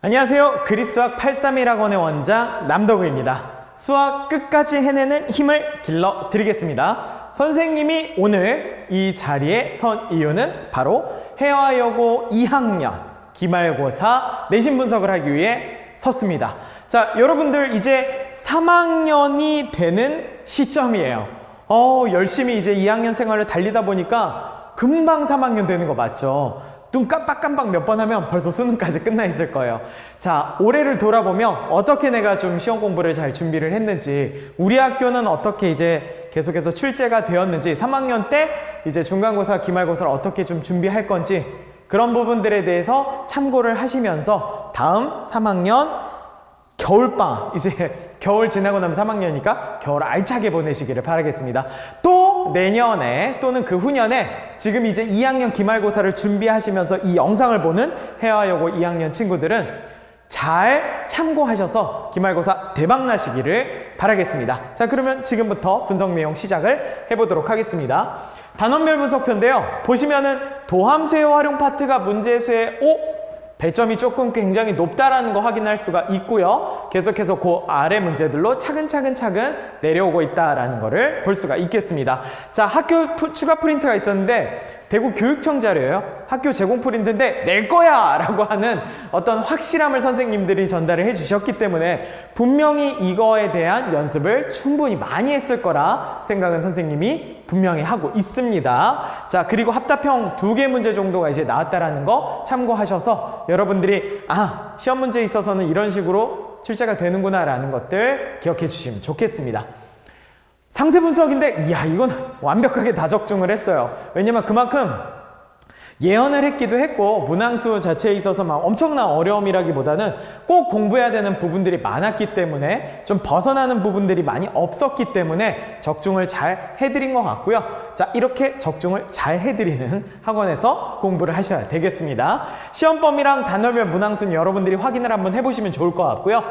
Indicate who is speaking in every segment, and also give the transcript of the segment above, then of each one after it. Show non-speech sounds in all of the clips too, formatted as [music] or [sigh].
Speaker 1: 안녕하세요. 그리스학 831학원의 원장 남덕우입니다. 수학 끝까지 해내는 힘을 길러 드리겠습니다. 선생님이 오늘 이 자리에 선 이유는 바로 해화여고 2학년 기말고사 내신 분석을 하기 위해 섰습니다. 자, 여러분들 이제 3학년이 되는 시점이에요. 어, 열심히 이제 2학년 생활을 달리다 보니까 금방 3학년 되는 거 맞죠? 눈 깜빡깜빡 몇 번 하면 벌써 수능까지 끝나 있을 거예요. 자, 올해를 돌아보면 어떻게 내가 좀 시험 공부를 잘 준비를 했는지, 우리 학교는 어떻게 이제 계속해서 출제가 되었는지, 3학년 때 이제 중간고사, 기말고사를 어떻게 좀 준비할 건지, 그런 부분들에 대해서 참고를 하시면서 다음 3학년 겨울방학 이제 [laughs] 겨울 지나고 나면 3학년이니까 겨울 알차게 보내시기를 바라겠습니다. 또 내년에 또는 그 후년에 지금 이제 2학년 기말고사를 준비하시면서 이 영상을 보는 해화여고 2학년 친구들은 잘 참고하셔서 기말고사 대박 나시기를 바라겠습니다. 자, 그러면 지금부터 분석 내용 시작을 해보도록 하겠습니다. 단원별 분석표인데요. 보시면은 도함수의 활용 파트가 문제수의 오 배점이 조금 굉장히 높다라는 거 확인할 수가 있고요. 계속해서 그 아래 문제들로 차근차근 차근 내려오고 있다라는 거를 볼 수가 있겠습니다. 자, 학교 푸- 추가 프린트가 있었는데 대구 교육청 자료예요. 학교 제공 프린트인데 낼 거야! 라고 하는 어떤 확실함을 선생님들이 전달을 해 주셨기 때문에 분명히 이거에 대한 연습을 충분히 많이 했을 거라 생각은 선생님이 분명히 하고 있습니다. 자, 그리고 합답형 두 개 문제 정도가 이제 나왔다라는 거 참고하셔서 여러분들이 아, 시험 문제에 있어서는 이런 식으로 출제가 되는구나라는 것들 기억해 주시면 좋겠습니다. 상세 분석인데, 이야, 이건 완벽하게 다 적중을 했어요. 왜냐면 그만큼 예언을 했기도 했고, 문항수 자체에 있어서 막 엄청난 어려움이라기보다는 꼭 공부해야 되는 부분들이 많았기 때문에 좀 벗어나는 부분들이 많이 없었기 때문에 적중을 잘 해드린 것 같고요. 자, 이렇게 적중을 잘 해드리는 학원에서 공부를 하셔야 되겠습니다. 시험범위랑 단월별 문항수는 여러분들이 확인을 한번 해보시면 좋을 것 같고요.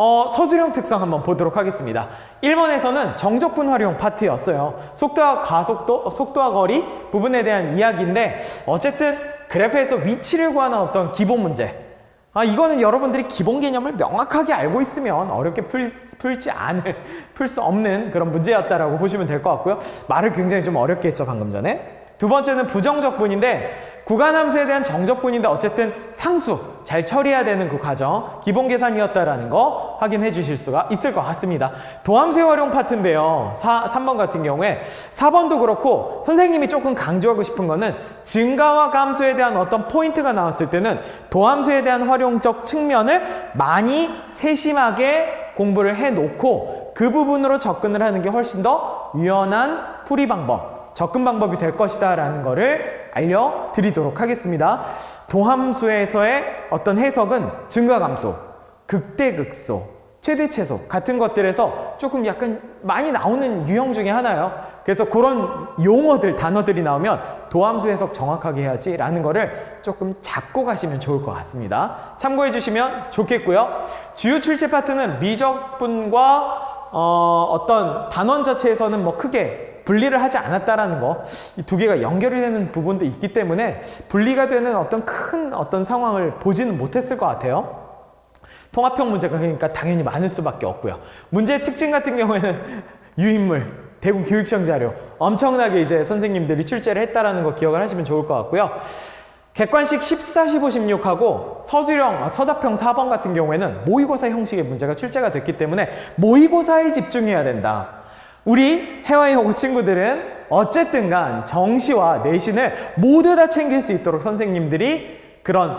Speaker 1: 어, 서술형 특성 한번 보도록 하겠습니다. 1번에서는 정적분 활용 파트였어요. 속도와 가속도, 속도와 거리 부분에 대한 이야기인데 어쨌든 그래프에서 위치를 구하는 어떤 기본 문제. 아, 이거는 여러분들이 기본 개념을 명확하게 알고 있으면 어렵게 풀, 풀지 않을, [laughs] 풀 수 없는 그런 문제였다라고 보시면 될 것 같고요. 말을 굉장히 좀 어렵게 했죠, 방금 전에. 두 번째는 부정적 분인데 구간 함수에 대한 정적 분인데 어쨌든 상수 잘 처리해야 되는 그 과정 기본 계산이었다라는 거 확인해 주실 수가 있을 것 같습니다. 도함수의 활용 파트인데요. 4, 3번 같은 경우에 4번도 그렇고 선생님이 조금 강조하고 싶은 거는 증가와 감소에 대한 어떤 포인트가 나왔을 때는 도함수에 대한 활용적 측면을 많이 세심하게 공부를 해 놓고 그 부분으로 접근을 하는 게 훨씬 더 유연한 풀이 방법 접근 방법이 될 것이다 라는 거를 알려드리도록 하겠습니다. 도함수에서의 어떤 해석은 증가 감소, 극대 극소, 최대 최소 같은 것들에서 조금 약간 많이 나오는 유형 중에 하나예요. 그래서 그런 용어들, 단어들이 나오면 도함수 해석 정확하게 해야지 라는 거를 조금 잡고 가시면 좋을 것 같습니다. 참고해 주시면 좋겠고요. 주요 출제 파트는 미적분과 어, 어떤 단원 자체에서는 뭐 크게 분리를 하지 않았다라는 거, 이 두 개가 연결이 되는 부분도 있기 때문에 분리가 되는 어떤 큰 어떤 상황을 보지는 못했을 것 같아요. 통합형 문제가 그러니까 당연히 많을 수밖에 없고요. 문제의 특징 같은 경우에는 [laughs] 유인물, 대구 교육청 자료 엄청나게 이제 선생님들이 출제를 했다라는 거 기억을 하시면 좋을 것 같고요. 객관식 14, 15, 16하고 서술형, 아, 서답형 4번 같은 경우에는 모의고사 형식의 문제가 출제가 됐기 때문에 모의고사에 집중해야 된다. 우리 해와이호구 친구들은 어쨌든 간 정시와 내신을 모두 다 챙길 수 있도록 선생님들이 그런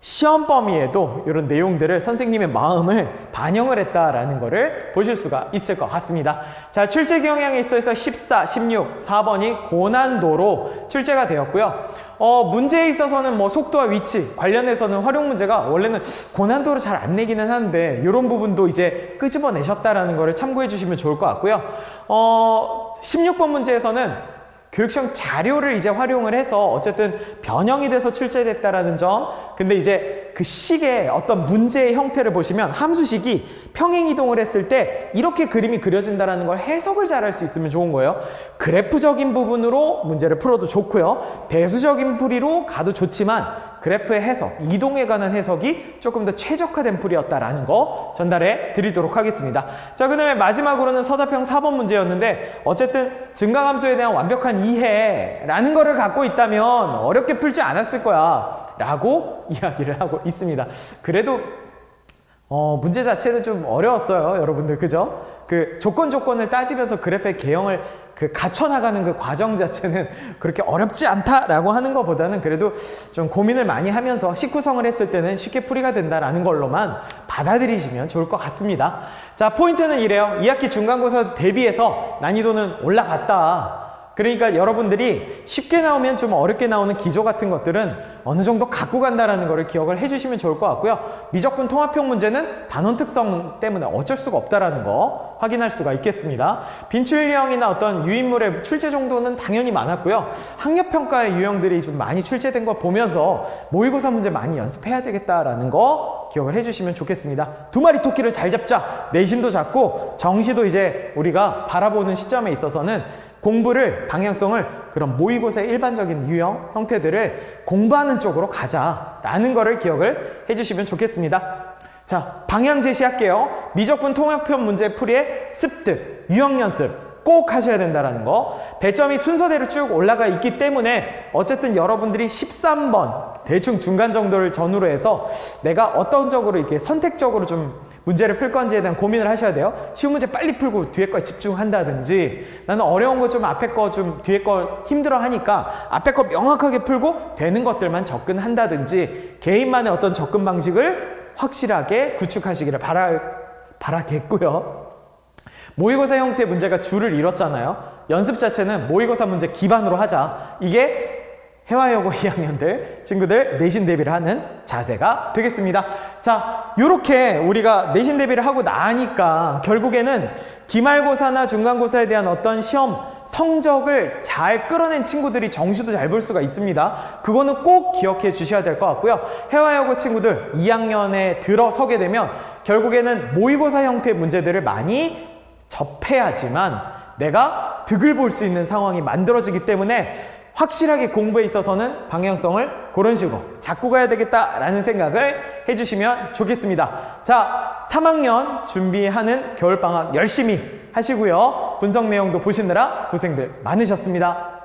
Speaker 1: 시험 범위에도 이런 내용들을 선생님의 마음을 반영을 했다라는 거를 보실 수가 있을 것 같습니다. 자, 출제 경향에 있어서 14, 16, 4번이 고난도로 출제가 되었고요. 어, 문제에 있어서는 뭐 속도와 위치 관련해서는 활용 문제가 원래는 고난도로 잘 안 내기는 하는데 이런 부분도 이제 끄집어내셨다라는 거를 참고해 주시면 좋을 것 같고요. 어, 16번 문제에서는 교육청 자료를 이제 활용을 해서 어쨌든 변형이 돼서 출제됐다라는 점. 근데 이제 그 식의 어떤 문제의 형태를 보시면 함수식이 평행 이동을 했을 때 이렇게 그림이 그려진다라는 걸 해석을 잘 할 수 있으면 좋은 거예요. 그래프적인 부분으로 문제를 풀어도 좋고요. 대수적인 풀이로 가도 좋지만 그래프의 해석, 이동에 관한 해석이 조금 더 최적화된 풀이었다라는 거 전달해 드리도록 하겠습니다. 자, 그 다음에 마지막으로는 서답형 4번 문제였는데 어쨌든 증가함수에 대한 완벽한 이해라는 거를 갖고 있다면 어렵게 풀지 않았을 거야 라고 [laughs] 이야기를 하고 있습니다. 그래도 어, 문제 자체는 좀 어려웠어요, 여러분들. 그죠? 그 조건 조건을 따지면서 그래프의 개형을 그 갖춰 나가는 그 과정 자체는 [laughs] 그렇게 어렵지 않다라고 하는 것보다는 그래도 좀 고민을 많이 하면서 식구성을 했을 때는 쉽게 풀이가 된다라는 걸로만 받아들이시면 좋을 것 같습니다. 자, 포인트는 이래요. 2학기 중간고사 대비해서 난이도는 올라갔다. 그러니까 여러분들이 쉽게 나오면 좀 어렵게 나오는 기조 같은 것들은 어느 정도 갖고 간다라는 거를 기억을 해주시면 좋을 것 같고요. 미적분 통합형 문제는 단원 특성 때문에 어쩔 수가 없다라는 거 확인할 수가 있겠습니다. 빈출 유형이나 어떤 유인물의 출제 정도는 당연히 많았고요. 학력평가의 유형들이 좀 많이 출제된 걸 보면서 모의고사 문제 많이 연습해야 되겠다라는 거 기억을 해주시면 좋겠습니다. 두 마리 토끼를 잘 잡자. 내신도 잡고 정시도 이제 우리가 바라보는 시점에 있어서는 공부를 방향성을 그런 모의고사의 일반적인 유형 형태들을 공부하는 쪽으로 가자라는 거를 기억을 해주시면 좋겠습니다. 자 방향 제시할게요. 미적분 통합형 문제 풀이의 습득 유형 연습 꼭 하셔야 된다라는 거. 배점이 순서대로 쭉 올라가 있기 때문에 어쨌든 여러분들이 13번 대충 중간 정도를 전후로 해서 내가 어떤 쪽으로 이렇게 선택적으로 좀 문제를 풀 건지에 대한 고민을 하셔야 돼요. 쉬운 문제 빨리 풀고 뒤에 거에 집중한다든지 나는 어려운 거 좀 앞에 거 좀 뒤에 거 힘들어 하니까 앞에 거 명확하게 풀고 되는 것들만 접근한다든지 개인만의 어떤 접근 방식을 확실하게 구축하시기를 바라, 바라겠고요. 모의고사 형태 문제가 줄을 이뤘잖아요. 연습 자체는 모의고사 문제 기반으로 하자. 이게 해와여고 2학년들 [laughs] 친구들 내신 대비를 하는 자세가 되겠습니다. 자, 요렇게 우리가 내신 대비를 하고 나니까 결국에는 기말고사나 중간고사에 대한 어떤 시험 성적을 잘 끌어낸 친구들이 정시도 잘 볼 수가 있습니다. 그거는 꼭 기억해 주셔야 될 것 같고요. 해와여고 친구들 2학년에 들어서게 되면 결국에는 모의고사 형태의 문제들을 많이 접해야지만 내가 득을 볼 수 있는 상황이 만들어지기 때문에 확실하게 공부에 있어서는 방향성을 그런 식으로 잡고 가야 되겠다라는 생각을 해주시면 좋겠습니다. 자, 3학년 준비하는 겨울방학 열심히 하시고요. 분석 내용도 보시느라 고생들 많으셨습니다.